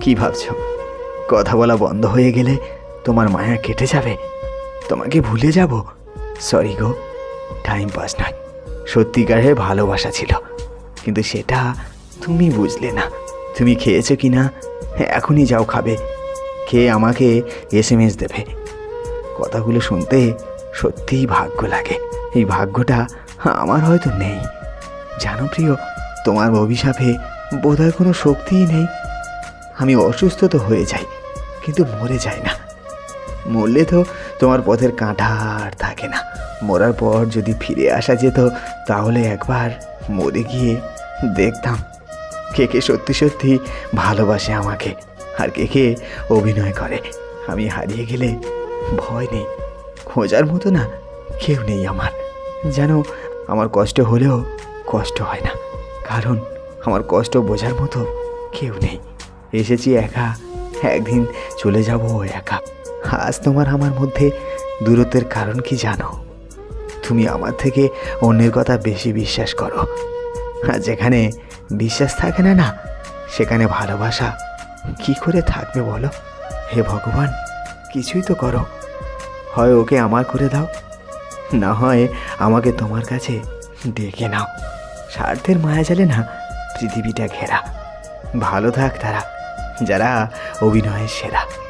কি ভাবছ? কথা বলা বন্ধ হয়ে গেলে তোমার মায়া কেটে যাবে। তোমাকে ভুলে যাব। সরি গো টাইম পাস নয়। সত্যিকারের ভালোবাসা ছিল। কিন্তু সেটা তুমি বুঝলে না। তুমি খেয়েছো কি না? এখনই যাও খাবে। খেয়ে আমাকে এস এম এস দেবে। কথাগুলো শুনতে সত্যিই ভাগ্য লাগে। এই ভাগ্যটা আমার হয়তো নেই। জানো প্রিয়, তোমার অভিশাপে বোধহয় কোনো শক্তিই নেই। আমি অসুস্থ তো হয়ে যাই, কিন্তু মরে যাই না। মরলে তো তোমার পথের কাঁটা আর থাকে না। মরার পর যদি ফিরে আসা যেত, তাহলে একবার মরে গিয়ে দেখতাম কে কে সত্যি সত্যি ভালোবাসে আমাকে আর কে কে অভিনয় করে। আমি হারিয়ে গেলে ভয় নেই, খোঁজার মতো না কেউ নেই আমার। যেন আমার কষ্ট হলেও কষ্ট হয় না, কারণ আমার কষ্ট বোঝার মতো কেউ নেই। এসেছি একা। একদিন চলে যাব একা। আজ তোমার আমার মধ্যে দূরত্বের কারণ কি জানো? তুমি আমার থেকে অন্যের কথা বেশি বিশ্বাস করো। আর যেখানে বিশ্বাস থাকে না না, সেখানে ভালোবাসা কি করে থাকবে বলো? হে ভগবান, কিছুই তো করো। হয় ওকে আমার করে দাও, না হয় আমাকে তোমার কাছে ডেকে নাও। স্বার্থের মায়া জালে না পৃথিবীটা ঘেরা। ভালো থাক তারা। যারা অভিনয়ের সেরা।